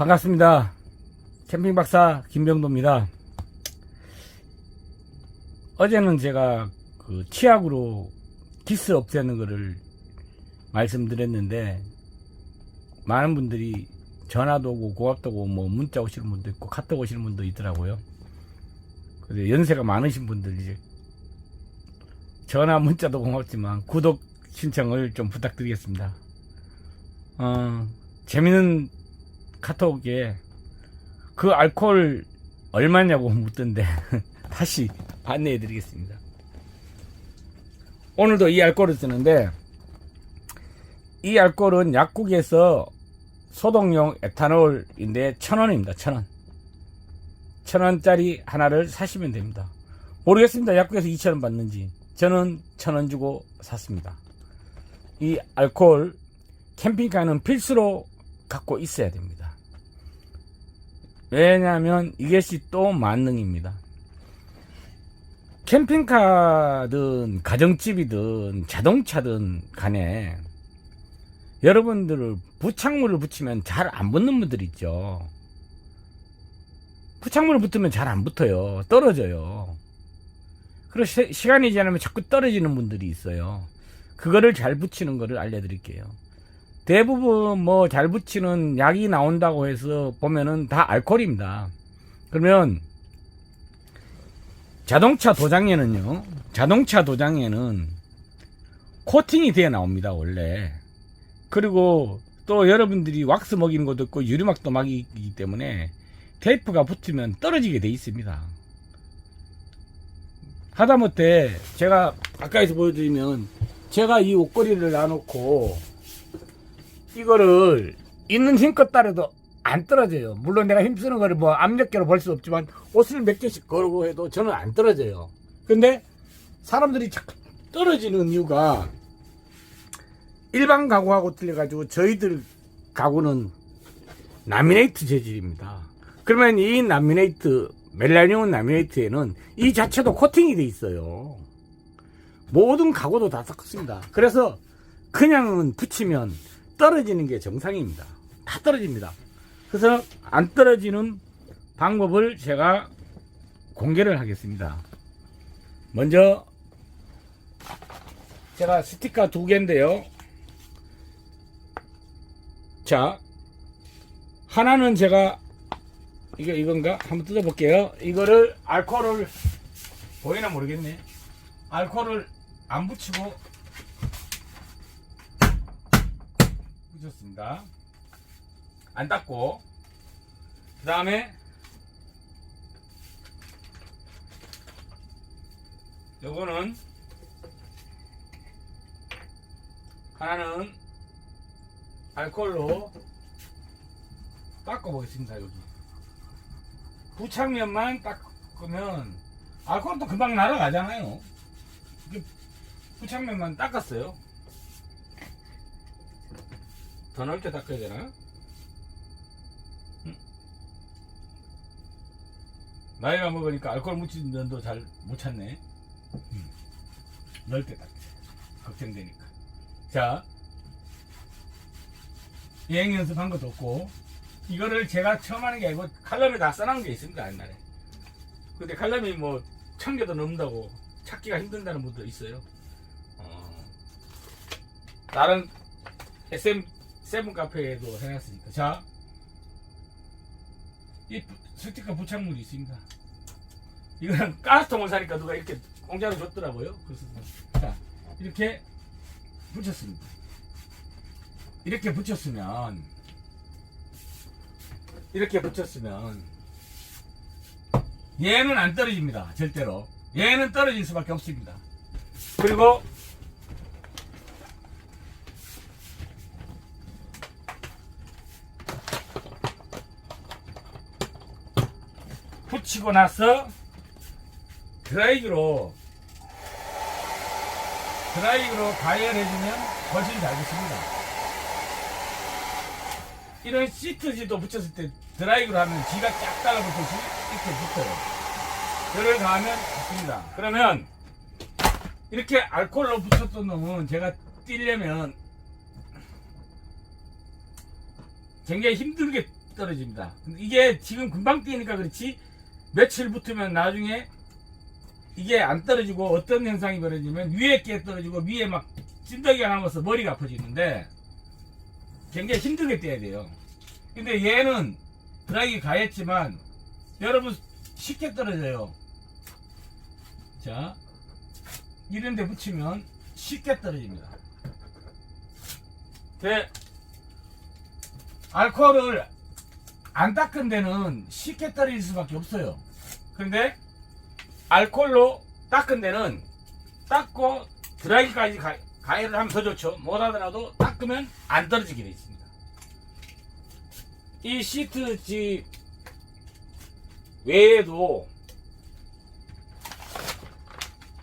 반갑습니다. 캠핑 박사 김병도입니다. 어제는 제가 그 치약으로 기스 없애는 거를 말씀드렸는데 많은 분들이 전화도 오고 고맙다고 뭐 문자 오시는 분도 있고 카톡 오시는 분도 있더라고요. 그래서 연세가 많으신 분들 이제 전화 문자도 고맙지만 구독 신청을 좀 부탁드리겠습니다. 어, 재밌는 카톡에 그 알코올 얼마냐고 묻던데 다시 안내해 드리겠습니다. 오늘도 이 알코올을 쓰는데 이 알코올은 약국에서 소독용 에탄올인데 천 원입니다. 천 원. 천 원짜리 하나를 사시면 됩니다. 모르겠습니다. 약국에서 2천 원 받는지. 저는 천원 주고 샀습니다. 이 알코올 캠핑카는 필수로 갖고 있어야 됩니다. 왜냐하면 이것이 또 만능입니다. 캠핑카든 가정집이든 자동차든 간에 여러분들을 부착물을 붙이면 잘 안 붙는 분들 있죠. 부착물을 붙으면 잘 안 붙어요. 떨어져요. 그리고 시, 시간이 지나면 자꾸 떨어지는 분들이 있어요. 그거를 잘 붙이는 거를 알려드릴게요. 대부분 뭐 잘 붙이는 약이 나온다고 해서 보면은 다 알코올입니다. 그러면 자동차 도장에는요, 자동차 도장에는 코팅이 되어 나옵니다, 원래. 그리고 또 여러분들이 왁스 먹이는 것도 있고 유리막도 막이기 때문에 테이프가 붙으면 떨어지게 돼 있습니다. 하다못해 제가 가까이서 보여드리면 제가 이 옷걸이를 놔놓고 이거를 있는 힘껏 따라도 안 떨어져요. 물론 내가 힘쓰는 거를 뭐 압력계로 볼 수 없지만 옷을 몇 개씩 걸고 해도 저는 안 떨어져요. 근데 사람들이 자꾸 떨어지는 이유가 일반 가구하고 틀려가지고 저희들 가구는 라미네이트 재질입니다. 그러면 이 라미네이트, 멜라늄 라미네이트에는 이 자체도 코팅이 돼 있어요. 모든 가구도 다 섞습니다. 그래서 그냥은 붙이면 떨어지는 게 정상입니다. 다 떨어집니다. 그래서 안 떨어지는 방법을 제가 공개를 하겠습니다. 먼저 제가 스티커 두 개인데요. 자, 하나는 제가 이거 이건가 한번 뜯어볼게요. 이거를 알코올을 보이나 모르겠네. 알코올을 안 붙이고 붙였습니다. 안 닦고. 그 다음에 요거는 하나는 알콜로 닦아 보겠습니다 여기. 부착면만 닦으면 알콜도 금방 날아가잖아요. 부착면만 닦았어요 더 넓게 닦아야 되나? 음. 나이가 먹으니까 알코올 묻힌 면도 잘 못 찾네. 음. 넓게 닦아 걱정되니까. 자. 여행 연습한 것도 없고 이거를 제가 처음 하는 게 아니고 칼럼에 다 써놓은 게 있습니다 옛날에. 근데 칼럼이 뭐 천 개도 넘는다고 찾기가 힘든다는 분도 있어요. 어, 다른 SM 세븐 카페에도 해놨으니까. 자. 이 스티커 부착물이 있습니다. 이거는 가스통을 사니까 누가 이렇게 공짜로 줬더라고요. 그래서 자 이렇게 붙였습니다. 이렇게 붙였으면 이렇게 붙였으면 얘는 안 떨어집니다. 절대로. 얘는 떨어질 수밖에 없습니다. 그리고 붙이고 나서 드라이기로 드라이기로 가열해주면 훨씬 잘 붙습니다. 이런 시트지도 붙였을 때 드라이기로 하면 지가 쫙 달라붙듯이 이렇게 붙어요. 열을 가하면 붙습니다. 그러면 이렇게 알코올로 붙였던 놈은 제가 띄려면 굉장히 힘들게 떨어집니다. 이게 지금 금방 뛰니까 그렇지 며칠 붙으면 나중에 이게 안 떨어지고 어떤 현상이 벌어지면 위에 게 떨어지고 위에 막 찐덕이가 남아서 머리가 아파지는데 굉장히 힘들게 뛰어야 돼요. 근데 얘는 드라이기 가했지만 여러분 쉽게 떨어져요. 자 이런 데 붙이면 쉽게 떨어집니다. 네. 알코올을 안 닦은 데는 쉽게 떨어질 수밖에 없어요. 근데 알코올로 닦은 데는 닦고 드라이기까지 가, 가해를 하면 더 좋죠. 못 하더라도 닦으면 안 떨어지게 되어 있습니다. 이 시트지 외에도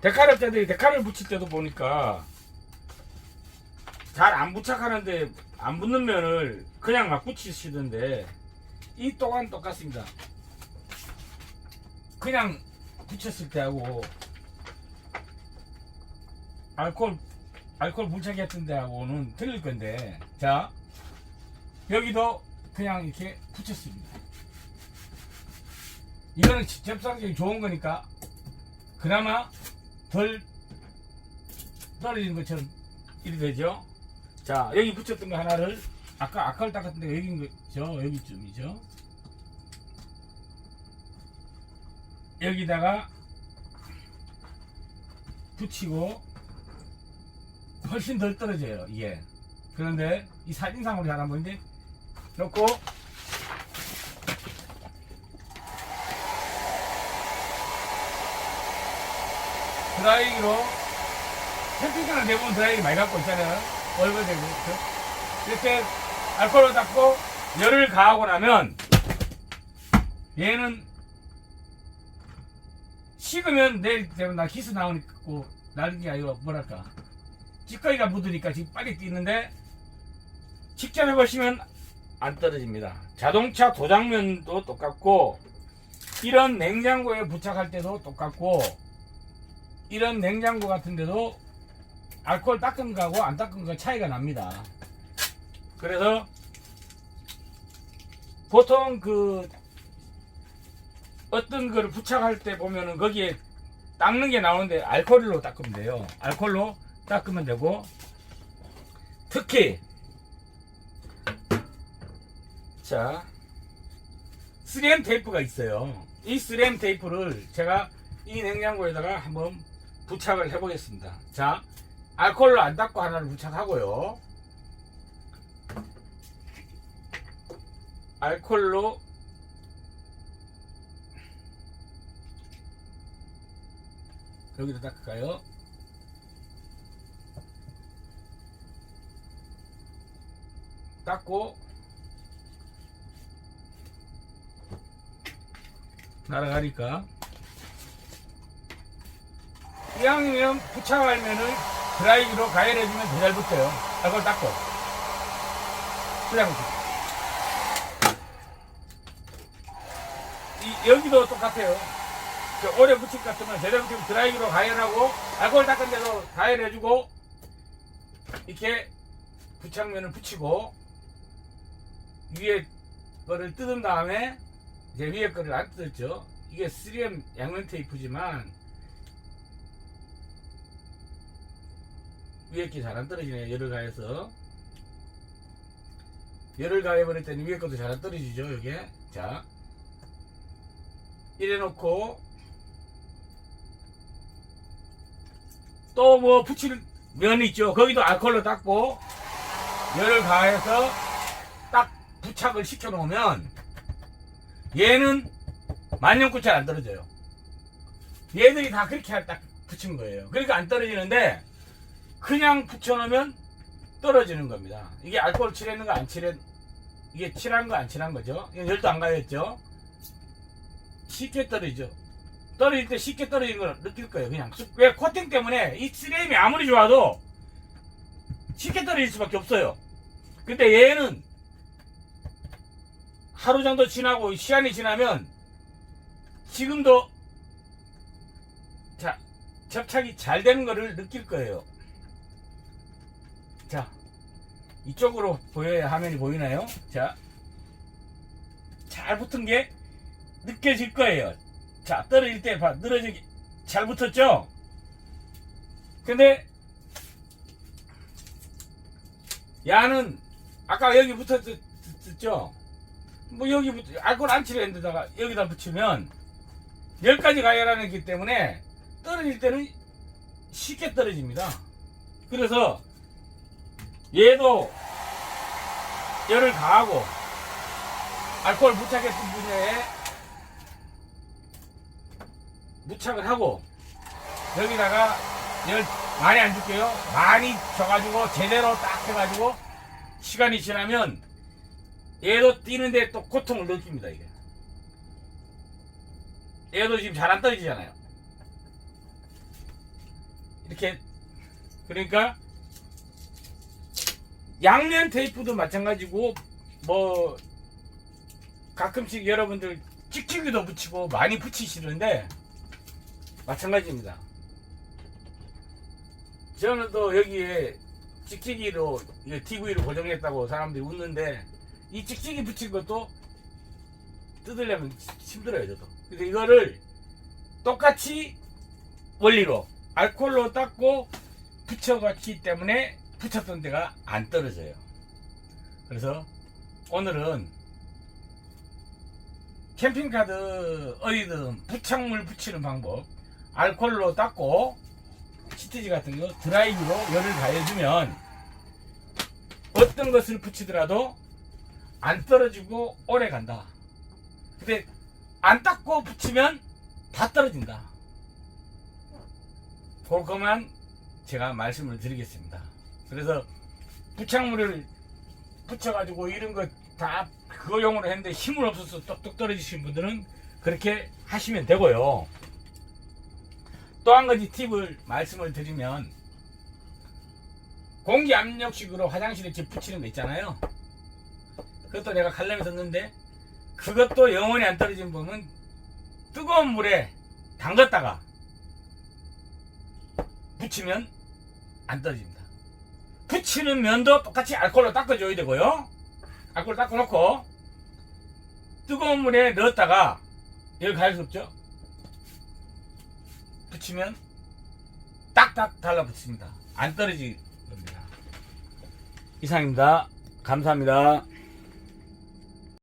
데칼업자들이 데칼을 붙일 때도 보니까 잘 안 부착하는데 안 붙는 면을 그냥 막 붙이시던데 이 또한 똑같습니다. 그냥 붙였을 때하고 알코올 알코올 물착했던 데하고는 틀릴 건데 자 여기도 그냥 이렇게 붙였습니다. 이거는 접착력이 좋은 거니까 그나마 덜 떨어지는 것처럼 이리 되죠. 자 여기 붙였던 거 하나를 아까 아까를 닦았던 데가 여기인 거죠. 여기쯤이죠. 여기다가 붙이고 훨씬 덜 떨어져요 이게 그런데 이 사진상으로 잘 안 보이는데 놓고 드라이기로 캠핑카는 대부분 드라이기 많이 갖고 있잖아요 얼굴 대고 그렇죠? 이렇게 알코올로 닦고 열을 가하고 나면 얘는 식으면 내일 되면 나 기스 나오니까 날게 아니고 뭐랄까. 찌꺼기가 묻으니까 지금 빨리 뛰는데 직접 해보시면 안 떨어집니다. 자동차 도장면도 똑같고 이런 냉장고에 부착할 때도 똑같고 이런 냉장고 같은 데도 알코올 닦은 거하고 안 닦은 거 차이가 납니다 그래서 보통 그 어떤 거를 부착할 때 보면은 거기에 닦는 게 나오는데 알코올로 닦으면 돼요. 알코올로 닦으면 되고 특히 자 3M 테이프가 있어요. 이 3M 테이프를 제가 이 냉장고에다가 한번 부착을 해보겠습니다. 자 알코올로 안 닦고 하나를 부착하고요. 알코올로 여기다 닦을까요? 닦고 날아가니까 이왕이면 부착하면은 드라이기로 가열해주면 더 잘 붙어요. 이걸 닦고 그냥 이, 여 기도 똑같아요. 저 오래 것 같으면 제대로 붙이면 드라이기로 가열하고 알코올 닦은 데도 가열해주고 이렇게 부착면을 붙이고 위에 거를 뜯은 다음에 이제 위에 거를 안 뜯었죠. 이게 3M 양면 테이프지만 위에 게 잘 안 떨어지네요. 열을 가해서 열을 가해버릴 때는 위에 것도 잘 안 떨어지죠. 여기에 자 이래 놓고 또 뭐 붙일 면이 있죠. 거기도 알코올로 닦고 열을 가해서 딱 부착을 시켜 놓으면 얘는 만년꽃이 안 떨어져요. 얘들이 다 그렇게 할딱 붙인 거예요. 그러니까 안 떨어지는데 그냥 붙여놓으면 떨어지는 겁니다. 이게 알코올 칠했는 거 안 칠했 이게 칠한 거 안 칠한 거죠. 열도 안 가였죠. 쉽게 떨어지죠. 떨어질 때 쉽게 떨어지는 걸 느낄 거예요. 그냥 왜 코팅 때문에 이 3M이 아무리 좋아도 쉽게 떨어질 수밖에 없어요. 근데 얘는 하루 정도 지나고 시간이 지나면 지금도 자 접착이 잘 되는 거를 느낄 거예요. 자 이쪽으로 보여야 화면이 보이나요? 자 잘 붙은 게 느껴질 거예요. 자, 떨어질 때 봐. 늘어지기 잘 붙었죠? 근데 야는 아까 여기 붙었죠? 뭐 여기 붙 알코올 안 칠했는데 다가 여기다 붙이면 열까지 가열하는 기 때문에 떨어질 때는 쉽게 떨어집니다. 그래서 얘도 열을 가하고 알코올 부착했던 분야에 무착을 하고 여기다가 열 많이 안 줄게요. 많이 줘가지고 제대로 딱 해가지고 시간이 지나면 얘도 뛰는데 또 고통을 느낍니다 이게. 얘도 지금 잘 안 떨어지잖아요. 이렇게 그러니까 양면 테이프도 마찬가지고 뭐 가끔씩 여러분들 찍찍이도 붙이고 많이 붙이시는데 마찬가지입니다. 저는 또 여기에 찍찍이로 TV로 고정했다고 사람들이 웃는데 이 찍찍이 붙인 것도 뜯으려면 힘들어요 저도. 그래서 이거를 똑같이 원리로 알콜로 닦고 붙여갔기 때문에 붙였던 데가 안 떨어져요. 그래서 오늘은 캠핑카드 어디든 부착물 붙이는 방법 알콜로 닦고 시트지 같은 거 드라이기로 열을 가해주면 어떤 것을 붙이더라도 안 떨어지고 오래 간다. 근데 안 닦고 붙이면 다 떨어진다. 그것만 제가 말씀을 드리겠습니다. 그래서 부착물을 붙여가지고 이런 거 다 그거 용으로 했는데 힘을 없어서 똑똑 떨어지신 분들은 그렇게 하시면 되고요. 또 한 가지 팁을 말씀을 드리면 공기 압력식으로 화장실에 집 붙이는 거 있잖아요. 그것도 내가 칼럼에 썼는데 그것도 영원히 안 떨어진 분은 뜨거운 물에 담갔다가 붙이면 안 떨어집니다. 붙이는 면도 똑같이 알코올로 닦아줘야 되고요. 알코올 닦아놓고 뜨거운 물에 넣었다가 열 가할 수 없죠. 붙이면 딱딱 달라붙습니다. 안 떨어집니다. 이상입니다. 감사합니다.